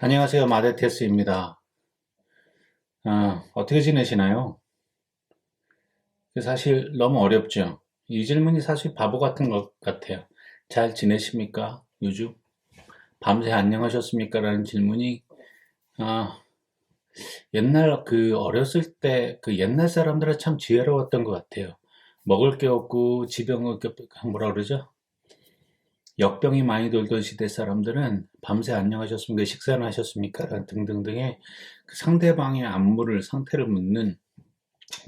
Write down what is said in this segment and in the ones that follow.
안녕하세요. 마데테스입니다. 아, 어떻게 지내시나요? 사실 너무 어렵죠? 이 질문이 사실 바보 같은 것 같아요. 잘 지내십니까? 요즘? 밤새 안녕하셨습니까? 라는 질문이, 아, 옛날 그 어렸을 때 그 옛날 사람들은 참 지혜로웠던 것 같아요. 먹을 게 없고 지병을 뭐라 그러죠? 역병이 많이 돌던 시대 사람들은 밤새 안녕하셨습니까? 식사는 하셨습니까? 등등등의 그 상대방의 안무를, 상태를 묻는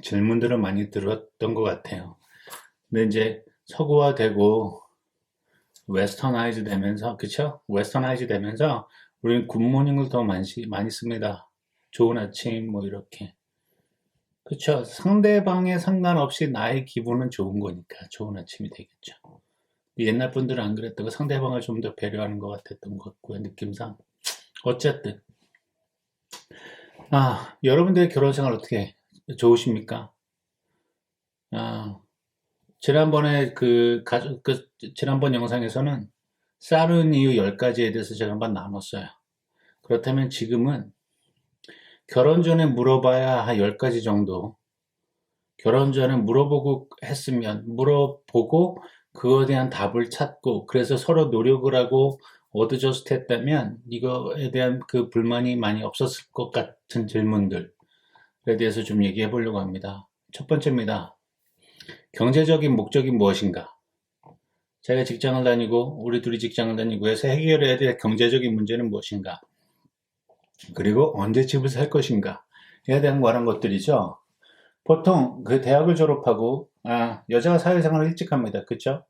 질문들을 많이 들었던 것 같아요. 근데 이제 서구화되고 웨스터나이즈 되면서, 그쵸? 웨스터나이즈 되면서 우리는 굿모닝을 더 많이, 많이 씁니다. 좋은 아침, 뭐 이렇게. 그쵸? 상대방에 상관없이 나의 기분은 좋은 거니까 좋은 아침이 되겠죠. 옛날 분들은 안 그랬다고 상대방을 좀 더 배려하는 것 같았던 것 같고요, 느낌상. 어쨌든. 아, 여러분들의 결혼 생활 어떻게 좋으십니까? 아, 지난번에 그, 가족, 그, 지난번 영상에서는 쌀은 이유 10가지에 대해서 제가 한번 나눴어요. 그렇다면 지금은 결혼 전에 물어봐야 한 10가지 정도. 결혼 전에 물어보고 했으면, 물어보고 그거에 대한 답을 찾고 그래서 서로 노력을 하고 어드저스트했다면 이거에 대한 그 불만이 많이 없었을 것 같은 질문들에 대해서 좀 얘기해 보려고 합니다. 첫 번째입니다. 경제적인 목적이 무엇인가? 제가 직장을 다니고 우리 둘이 직장을 다니고 해서 해결해야 될 경제적인 문제는 무엇인가? 그리고 언제 집을 살 것인가? 에 대한 관한 것들이죠. 보통 그 대학을 졸업하고 아, 여자가 사회생활을 일찍 합니다. 그쵸?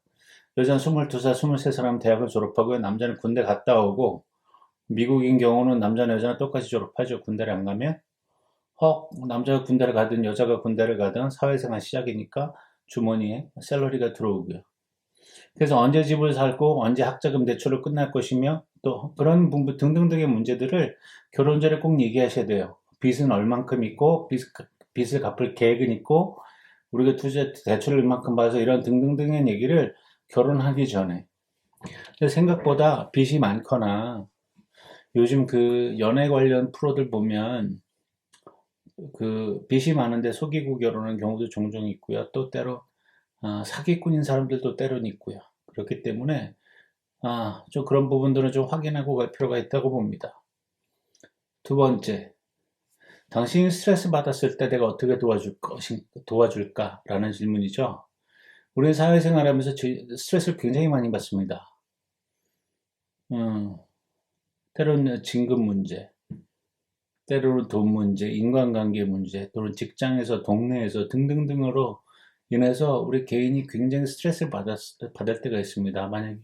여자는 22살, 23살 하면 대학을 졸업하고 남자는 군대 갔다 오고 미국인 경우는 남자나 여자나 똑같이 졸업하죠. 군대를 안 가면. 헉, 남자가 군대를 가든 여자가 군대를 가든 사회생활 시작이니까 주머니에 셀러리가 들어오고요. 그래서 언제 집을 살고 언제 학자금 대출을 끝날 것이며 또 그런 등등등의 문제들을 결혼 전에 꼭 얘기하셔야 돼요. 빚은 얼만큼 있고 빚, 빚을 갚을 계획은 있고 우리가 투자 대출을 이만큼 받아서 이런 등등등의 얘기를 결혼하기 전에 생각보다 빚이 많거나 요즘 그 연애 관련 프로들 보면 그 빚이 많은데 속이고 결혼하는 경우도 종종 있고요. 또 때로 아, 사기꾼인 사람들도 때로는 있고요. 그렇기 때문에 아, 좀 그런 부분들은 좀 확인하고 갈 필요가 있다고 봅니다. 두 번째, 당신이 스트레스 받았을 때 내가 어떻게 도와줄 것인, 도와줄까 라는 질문이죠. 우리는 사회생활 하면서 스트레스를 굉장히 많이 받습니다. 음, 때로는 진급 문제, 때로는 돈 문제, 인간관계 문제, 또는 직장에서, 동네에서 등등등으로 인해서 우리 개인이 굉장히 스트레스를 받았, 받을 때가 있습니다. 만약에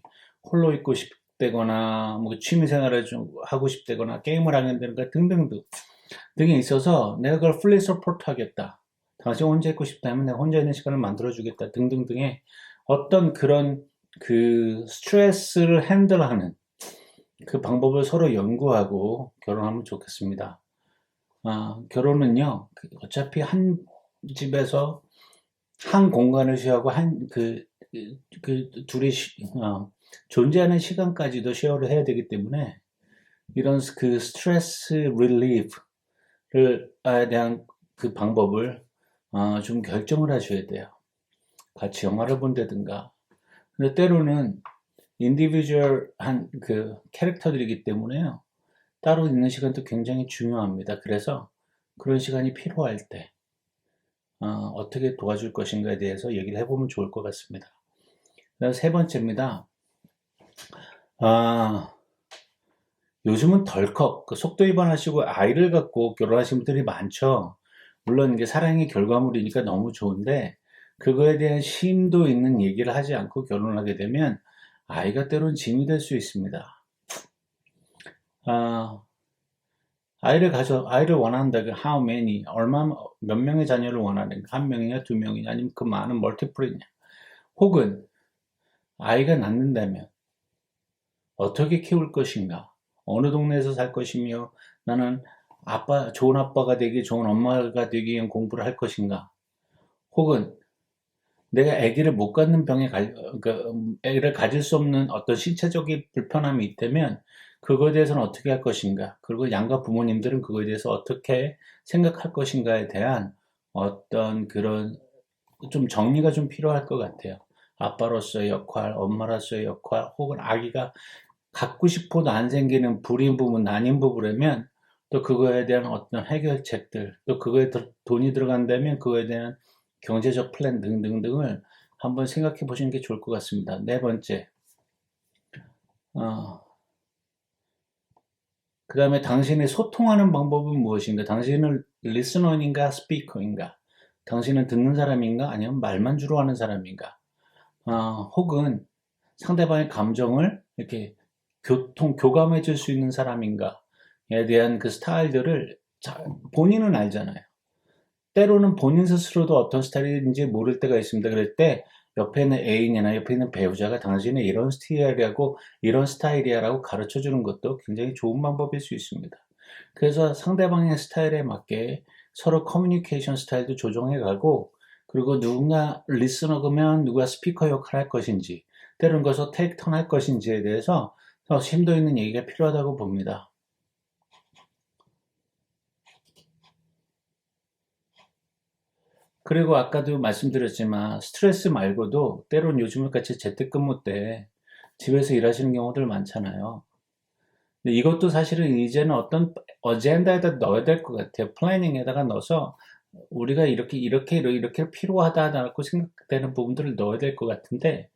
홀로 있고 싶다거나, 뭐 취미생활을 좀 하고 싶다거나, 게임을 하게 되는가 등등등. 등에 있어서 내가 그걸 플리 서포트 하겠다. 당신 혼자 있고 싶다면 내가 혼자 있는 시간을 만들어 주겠다. 등등등의 어떤 그런 그 스트레스를 핸들하는 그 방법을 서로 연구하고 결혼하면 좋겠습니다. 아, 결혼은요, 그 어차피 한 집에서 한 공간을 쉬하고 한 그, 그 둘이 시, 어, 존재하는 시간까지도 쉐어를 해야 되기 때문에 이런 그 스트레스 릴리프 에 대한 그 방법을 어, 좀 결정을 하셔야 돼요. 같이 영화를 본다든가. 근데 때로는 인디비주얼한 그 캐릭터들이기 때문에요. 따로 있는 시간도 굉장히 중요합니다. 그래서 그런 시간이 필요할 때 어, 떻게 도와줄 것인가에 대해서 얘기를 해보면 좋을 것 같습니다. 세 번째입니다. 아, 요즘은 덜컥 그 속도 위반하시고 아이를 갖고 결혼하신 분들이 많죠. 물론 이게 사랑의 결과물이니까 너무 좋은데 그거에 대한 심도 있는 얘기를 하지 않고 결혼을 하게 되면 아이가 때론 짐이 될 수 있습니다. 아, 아이를 가져 아이를 원한다 그 how many 얼마 몇 명의 자녀를 원하는가 한 명이냐 두 명이냐 아니면 그 많은 멀티플이냐 혹은 아이가 낳는다면 어떻게 키울 것인가 어느 동네에서 살 것이며 나는 아빠, 좋은 아빠가 되기, 좋은 엄마가 되기 위한 공부를 할 것인가? 혹은 내가 아기를 못 갖는 병에 갈, 그러니까 아기를 가질 수 없는 어떤 신체적인 불편함이 있다면 그거에 대해서는 어떻게 할 것인가, 그리고 양가 부모님들은 그거에 대해서 어떻게 생각할 것인가에 대한 어떤 그런 좀 정리가 좀 필요할 것 같아요. 아빠로서의 역할, 엄마로서의 역할, 혹은 아기가 갖고 싶어도 안 생기는 불임 부분, 난임 부분이면 또 그거에 대한 어떤 해결책들, 또 그거에 돈이 들어간다면 그거에 대한 경제적 플랜 등등등을 한번 생각해 보시는 게 좋을 것 같습니다. 네 번째, 어, 그 다음에 당신의 소통하는 방법은 무엇인가? 당신은 리스너인가 스피커인가? 당신은 듣는 사람인가? 아니면 말만 주로 하는 사람인가? 어, 혹은 상대방의 감정을 이렇게 교통, 교감해 줄 수 있는 사람인가에 대한 그 스타일들을 본인은 알잖아요. 때로는 본인 스스로도 어떤 스타일인지 모를 때가 있습니다. 그럴 때 옆에 있는 애인이나 옆에 있는 배우자가 당신의 이런 스타일이라고 이런 스타일이야라고 가르쳐 주는 것도 굉장히 좋은 방법일 수 있습니다. 그래서 상대방의 스타일에 맞게 서로 커뮤니케이션 스타일도 조정해 가고 그리고 누군가 리스너그면 누가 스피커 역할을 할 것인지 때로는 것서 테이크 턴할 것인지에 대해서 더 심도 있는 얘기가 필요하다고 봅니다. 그리고 아까도 말씀드렸지만 스트레스 말고도 때론 요즘 같이 재택근무 때 집에서 일하시는 경우들 많잖아요. 근데 이것도 사실은 이제는 어떤 어젠다에다 넣어야 될 것 같아요. 플래닝에다가 넣어서 우리가 이렇게 이렇게 이렇게 필요하다라고 생각되는 부분들을 넣어야 될 것 같은데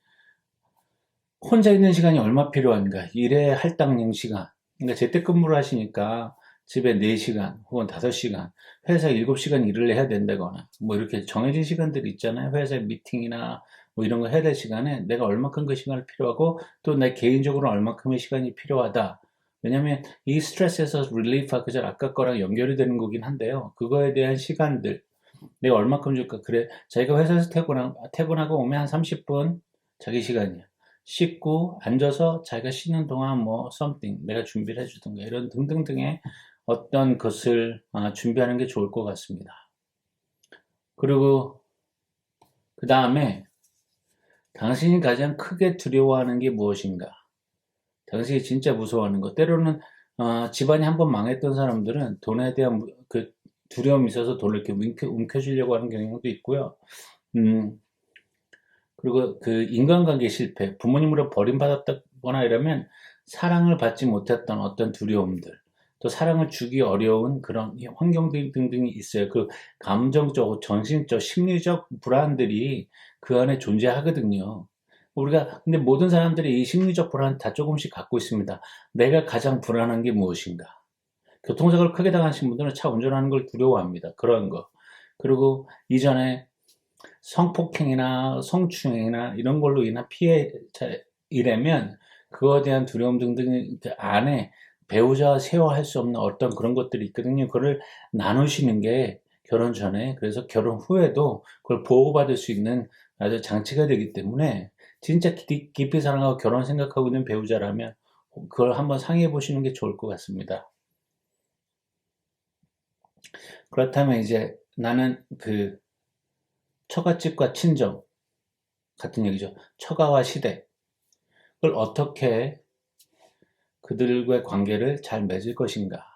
혼자 있는 시간이 얼마 필요한가? 일의 할당량 시간. 그러니까 재택근무를 하시니까 집에 4시간 혹은 5시간, 회사 7시간 일을 해야 된다거나, 뭐 이렇게 정해진 시간들이 있잖아요. 회사 미팅이나 뭐 이런 거 해야 될 시간에 내가 얼마큼 그 시간을 필요하고 또 내 개인적으로 얼마큼의 시간이 필요하다. 왜냐면 이 스트레스에서 릴리프가 그저 아까 거랑 연결이 되는 거긴 한데요. 그거에 대한 시간들, 내가 얼마큼 줄까? 그래, 자기가 회사에서 퇴근하고, 퇴근하고 오면 한 30분 자기 시간이야. 씻고 앉아서 자기가 쉬는 동안 뭐 something 내가 준비를 해주든가 이런 등등등의 어떤 것을 아, 준비하는 게 좋을 것 같습니다. 그리고 그 다음에 당신이 가장 크게 두려워하는 게 무엇인가? 당신이 진짜 무서워하는 것. 때로는 어, 집안이 한번 망했던 사람들은 돈에 대한 그 두려움이 있어서 돈을 이렇게 움켜, 움켜주려고 하는 경향도 있고요. 음, 그리고 그 인간관계 실패, 부모님으로 버림받았다거나 이러면 사랑을 받지 못했던 어떤 두려움들, 또 사랑을 주기 어려운 그런 환경들 등등이 있어요. 그 감정적, 정신적, 심리적 불안들이 그 안에 존재하거든요. 우리가 근데 모든 사람들이 이 심리적 불안 다 조금씩 갖고 있습니다. 내가 가장 불안한 게 무엇인가? 교통사고를 크게 당하신 분들은 차 운전하는 걸 두려워합니다. 그런 거. 그리고 이전에 성폭행이나 성추행이나 이런 걸로 인한 피해 이라면 그거에 대한 두려움 등등 그 안에 배우자와 세워할 수 없는 어떤 그런 것들이 있거든요. 그걸 나누시는 게 결혼 전에 그래서 결혼 후에도 그걸 보호받을 수 있는 아주 장치가 되기 때문에 진짜 깊이 사랑하고 결혼 생각하고 있는 배우자라면 그걸 한번 상의해 보시는 게 좋을 것 같습니다. 그렇다면 이제 나는 그 처갓집과 친정 같은 얘기죠. 처가와 시대 그걸 어떻게 그들과의 관계를 잘 맺을 것인가.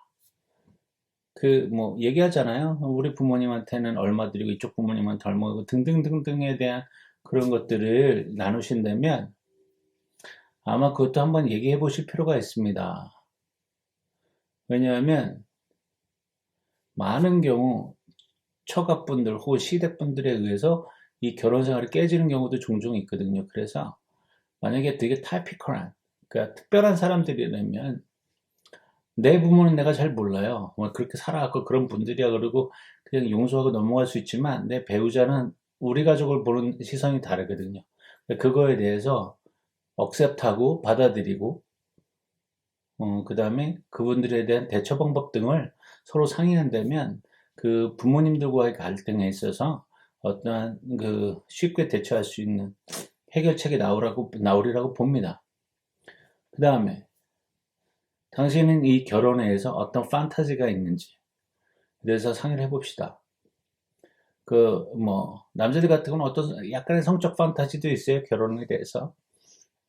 그, 뭐, 얘기하잖아요. 우리 부모님한테는 얼마 드리고 이쪽 부모님한테 얼마 고 등등등등에 대한 그런 것들을 나누신다면 아마 그것도 한번 얘기해 보실 필요가 있습니다. 왜냐하면 많은 경우 처가분들 혹은 시댁분들에 의해서 이 결혼 생활이 깨지는 경우도 종종 있거든요. 그래서 만약에 되게 타이피컬한 그러니까 특별한 사람들이라면 내 부모는 내가 잘 몰라요. 뭐 그렇게 살아왔고 그런 분들이야 그러고 그냥 용서하고 넘어갈 수 있지만 내 배우자는 우리 가족을 보는 시선이 다르거든요. 그거에 대해서 억셉트하고 받아들이고 어, 그 다음에 그분들에 대한 대처 방법 등을 서로 상의한다면 그 부모님들과의 갈등에 있어서 어떠한 그 쉽게 대처할 수 있는 해결책이 나오라고 나오리라고 봅니다. 그 다음에 당신은 이 결혼에 대해서 어떤 판타지가 있는지 그래서 상의를 해봅시다. 그 뭐 남자들 같은 경우는 어떤 약간의 성적 판타지도 있어요 결혼에 대해서.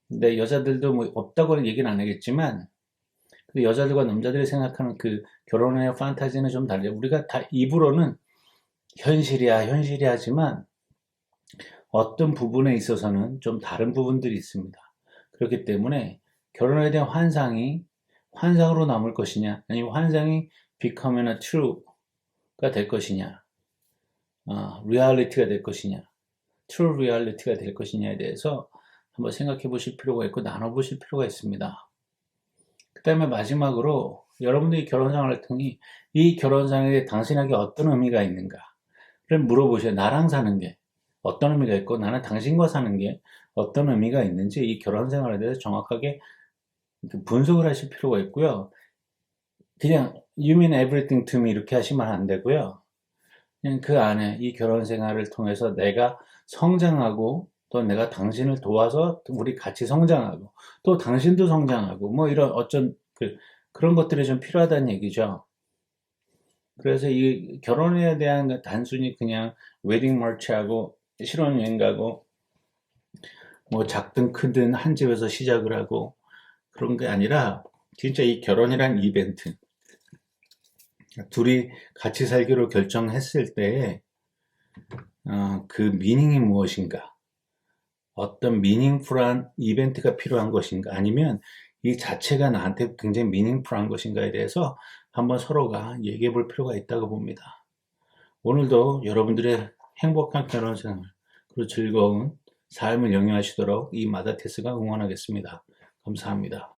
근데 여자들도 뭐 없다고는 얘기는 안 하겠지만 여자들과 남자들이 생각하는 그 결혼의 판타지는 좀 달라요. 우리가 다 입으로는 현실이야, 현실이야 하지만 어떤 부분에 있어서는 좀 다른 부분들이 있습니다. 그렇기 때문에 결혼에 대한 환상이 환상으로 남을 것이냐, 아니면 환상이 becoming a true가 될 것이냐, 어, 리얼리티가 될 것이냐, true reality가 될 것이냐에 대해서 한번 생각해 보실 필요가 있고 나눠 보실 필요가 있습니다. 그 다음에 마지막으로 여러분들이 결혼 생활 을 통해 이 결혼 생활에 당신에게 어떤 의미가 있는가를 물어보셔요. 나랑 사는 게 어떤 의미가 있고 나는 당신과 사는 게 어떤 의미가 있는지 이 결혼 생활에 대해서 정확하게 그 분석을 하실 필요가 있고요. 그냥 you mean everything to me 이렇게 하시면 안 되고요. 그냥 그 안에 이 결혼 생활을 통해서 내가 성장하고 또 내가 당신을 도와서 우리 같이 성장하고 또 당신도 성장하고 뭐 이런 어쩐 그, 그런 것들이 좀 필요하다는 얘기죠. 그래서 이 결혼에 대한 그 단순히 그냥 웨딩 마치하고 신혼여행 가고 뭐 작든 크든 한 집에서 시작을 하고 그런 게 아니라 진짜 이 결혼이란 이벤트 둘이 같이 살기로 결정했을 때에 어, 그 미닝이 무엇인가 어떤 미닝풀한 이벤트가 필요한 것인가 아니면 이 자체가 나한테 굉장히 미닝풀한 것인가에 대해서 한번 서로가 얘기해 볼 필요가 있다고 봅니다. 오늘도 여러분들의 행복한 결혼 생활 그리고 즐거운 삶을 영위하시도록 이 마다테스가 응원하겠습니다. 감사합니다.